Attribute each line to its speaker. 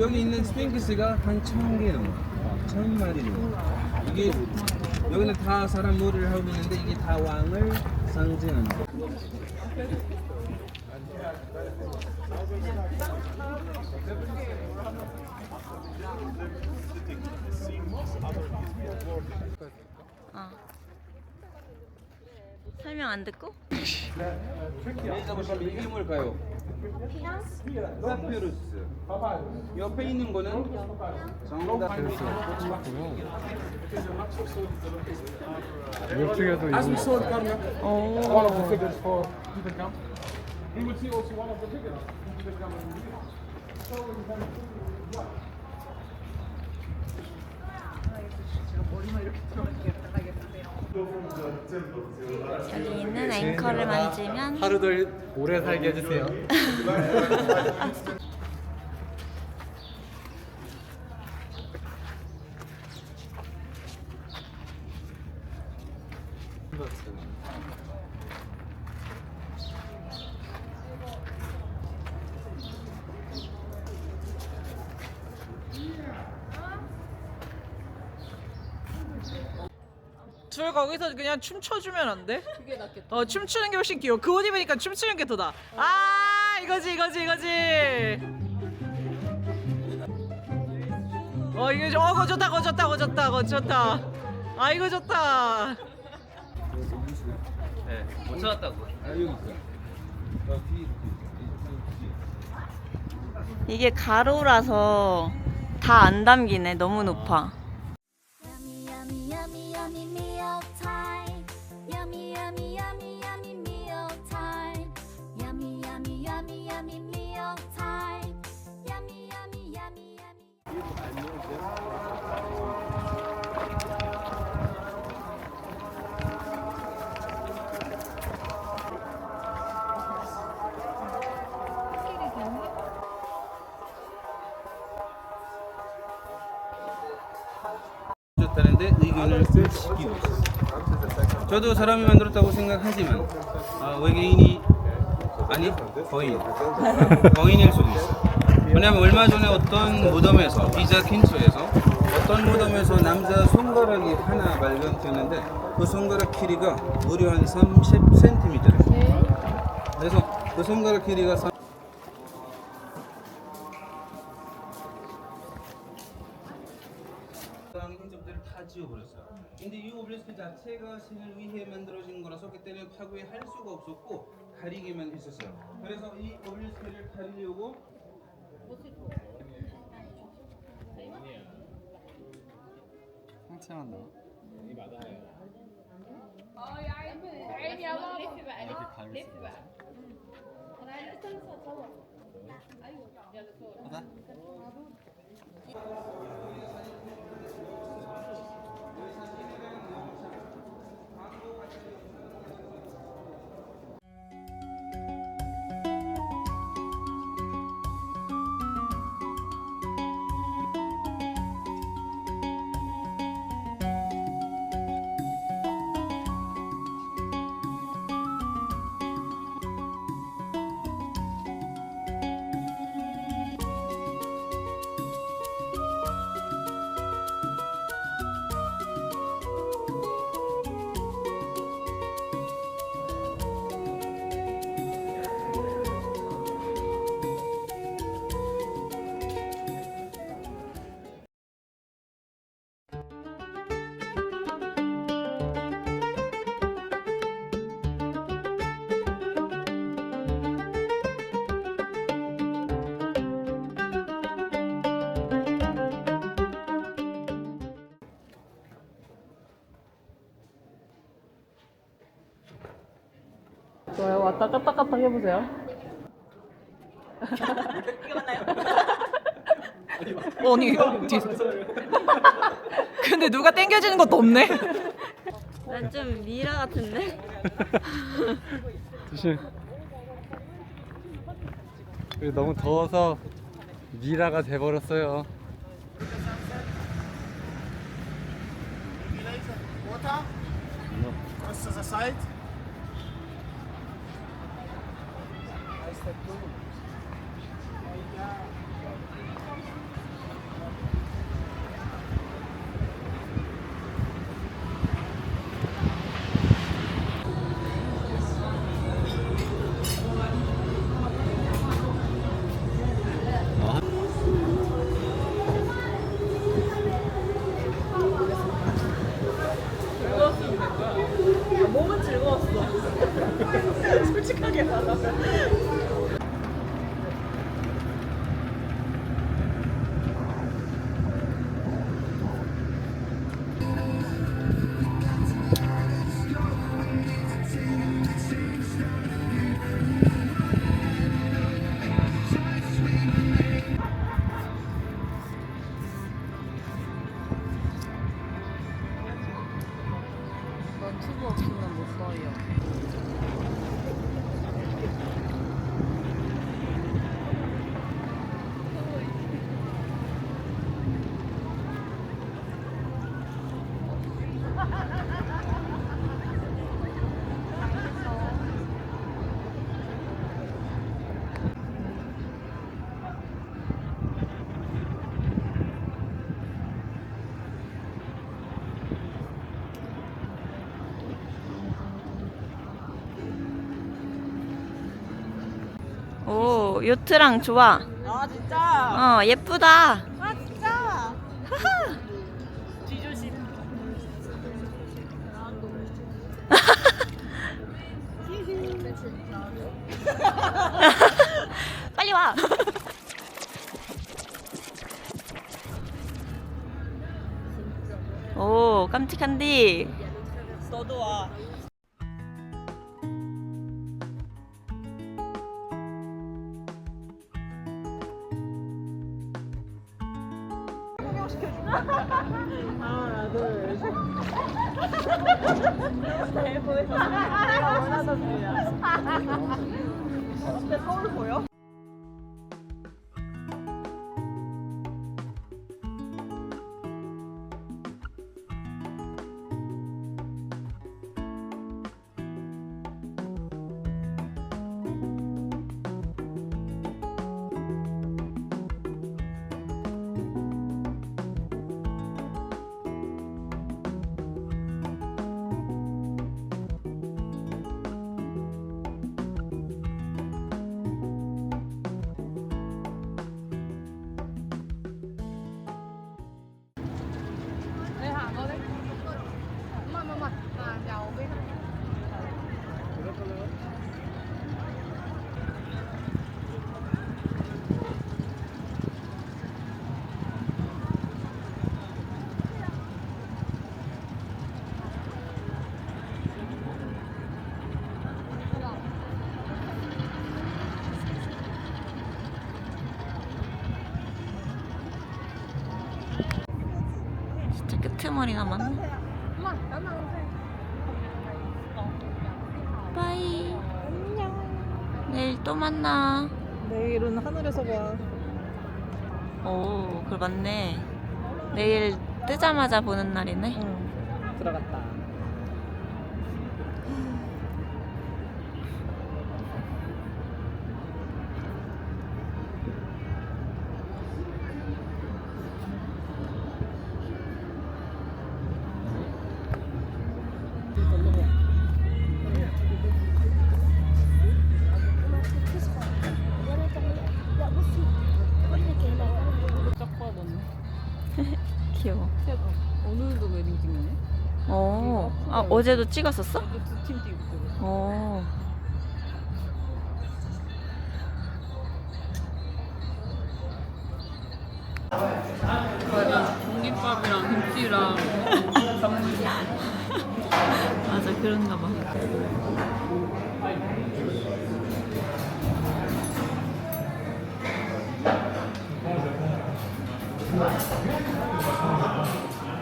Speaker 1: 여기 있는 스핑크스가 한 천 개 넘어. 천 마리 넘어. 이게 여기는 다 사람 놀이를 하고 있는데 이게 다 왕을 거.
Speaker 2: 어. 설명 안 듣고?
Speaker 1: 여기서 보시면 이게 뭘까요? 파피루스. 옆에 있는 거는 정답.
Speaker 3: 이쪽에도
Speaker 4: As we
Speaker 3: 이거
Speaker 4: saw in Karnak,
Speaker 2: 오.
Speaker 4: one of the figures for Tutankhamun. We will see also one of the figures in Tutankhamun museum.
Speaker 2: 여기 있는 앵커를 만지면
Speaker 3: 하루들 오래 살게 해주세요.
Speaker 5: 둘 거기서 그냥 춤춰주면 안 돼? 그게 낫겠다. 어 춤추는 게 훨씬 귀여워. 그 옷 입으니까 춤추는 게 더 나. 아 이거지 이거지 이거지. 어 이거 좀- 어 그거 좋다 그거 좋다 그거 좋다. 아 이거 좋다.
Speaker 1: 네, 못 찾았다고. 아 여기 있어. 뒤에 이렇게 있어.
Speaker 2: 이게 가로라서 다 안 담기네. 너무 높아.
Speaker 1: 좋다는데 의견을 시키고 있어요. 저도 사람이 만들었다고 생각하지만 아, 외계인이 아니 거인 거인일 수도 있어. 왜냐면 얼마 전에 어떤 무덤에서 비자 킨초에서 어떤 무덤에서 남자 손가락이 하나 발견됐는데 그 손가락 길이가 무려 한 30cm래요. 그래서 그 손가락 길이가 3 흔적들을 다 지워버렸어요. 근데 이 오벨리스크 자체가 신을 위해 만들어진 거라서 그때는 파괴 할 수가 없었고 가리기만 했었어요. 그래서 이 오벨리스크를 가리려고
Speaker 3: 상체만 넣어. 이렇게 갈릴 수 있어. 하다?
Speaker 5: 좋아요. 왔다 갔다 해보세요. 어, 아니 뒤에서. 근데 누가 땡겨지는 것도 없네.
Speaker 2: 난 좀 미라 같은데?
Speaker 3: 조심. 너무 더워서 미라가 돼버렸어요.
Speaker 2: 요트랑 좋아.
Speaker 6: 아 진짜?
Speaker 2: 어, 예쁘다.
Speaker 6: 아 진짜? 뒤조심.
Speaker 2: 빨리 와. 오, 깜찍한디.
Speaker 6: 너도 와. 잘 보여서 내가 원하던 분이야. 근데 서울 보여?
Speaker 2: 끄트머리 남았네. 빠이. 안녕. 내일 또 만나.
Speaker 6: 내일은 하늘에서 봐.
Speaker 2: 오, 그걸 맞네. 내일 뜨자마자 보는 날이네.
Speaker 6: 응. 들어갔다.
Speaker 2: 귀여워.
Speaker 6: 오늘도 웨딩 찍네.
Speaker 2: 오, 아, 어제도 찍었었어?
Speaker 6: 두팀 뛰고.
Speaker 2: 오.
Speaker 6: 공깃밥이랑 김치랑
Speaker 2: 맞아, 그런가 봐.